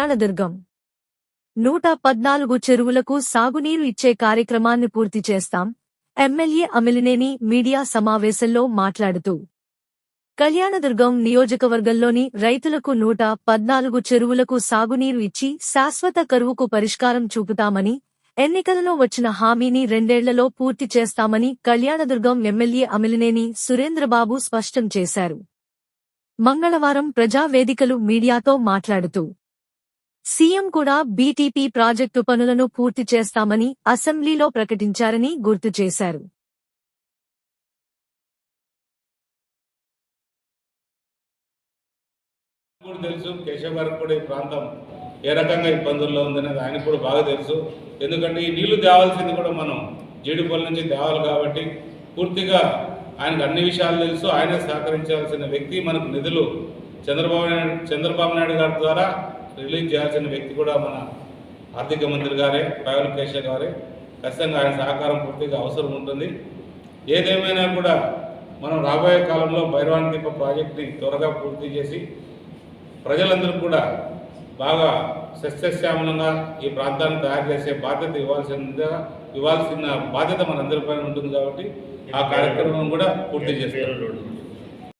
కళ్యాణదుర్గం నూట పద్నాలుగు చెరువులకు సాగునీరు ఇచ్చే కార్యక్రమాన్ని పూర్తి చేస్తాం ఎమ్మెల్యే అమిలినేని మీడియా సమావేశంలో మాట్లాడుతూ. కళ్యాణదుర్గం నియోజకవర్గంలోని రైతులకు నూట పద్నాలుగు చెరువులకు సాగునీరు ఇచ్చి శాశ్వత కరువుకు పరిష్కారం చూపుతామని ఎన్నికలలో వచ్చిన హామీని రెండేళ్ళలో పూర్తి చేస్తామని కళ్యాణదుర్గం ఎమ్మెల్యే అమిలినేని సురేంద్రబాబు స్పష్టం చేశారు. మంగళవారం ప్రజావేదికలు మీడియాతో మాట్లాడుతూ సీఎం కూడా బీటీపీ ప్రాజెక్టు పనులను పూర్తి చేస్తామని అసెంబ్లీలో ప్రకటించారని గుర్తు చేశారు. తెలుసు కేశవ్ కూడా ఈ ప్రాంతం ఏ రకంగా ఇబ్బందుల్లో ఉందనేది ఆయనకు కూడా బాగా తెలుసు. ఎందుకంటే ఈ నీళ్ళు తేవాల్సింది కూడా మనం జీడిపల్లి నుంచి తేవాలి కాబట్టి పూర్తిగా ఆయనకు అన్ని విషయాలు తెలుసు. ఆయనే సహకరించాల్సిన వ్యక్తి మనకు నిధులు చంద్రబాబు నాయుడు చంద్రబాబు నాయుడు గారి ద్వారా రిలీజ్ చేయాల్సిన వ్యక్తి కూడా మన ఆర్థిక మంత్రి గారే పైవల్ కేశవ్ గారే. ఖచ్చితంగా ఆయన సహకారం పూర్తిగా అవసరం ఉంటుంది. ఏదేమైనా కూడా మనం రాబోయే కాలంలో భైరవాన్ దీప ప్రాజెక్ట్ని త్వరగా పూర్తి చేసి ప్రజలందరూ కూడా బాగా సస్యశ్యామలంగా ఈ ప్రాంతాన్ని తయారు చేసే బాధ్యత ఇవ్వాల్సిందిగా ఇవ్వాల్సిన బాధ్యత మనందరిపైన ఉంటుంది కాబట్టి ఆ కార్యక్రమం కూడా పూర్తి చేస్తారు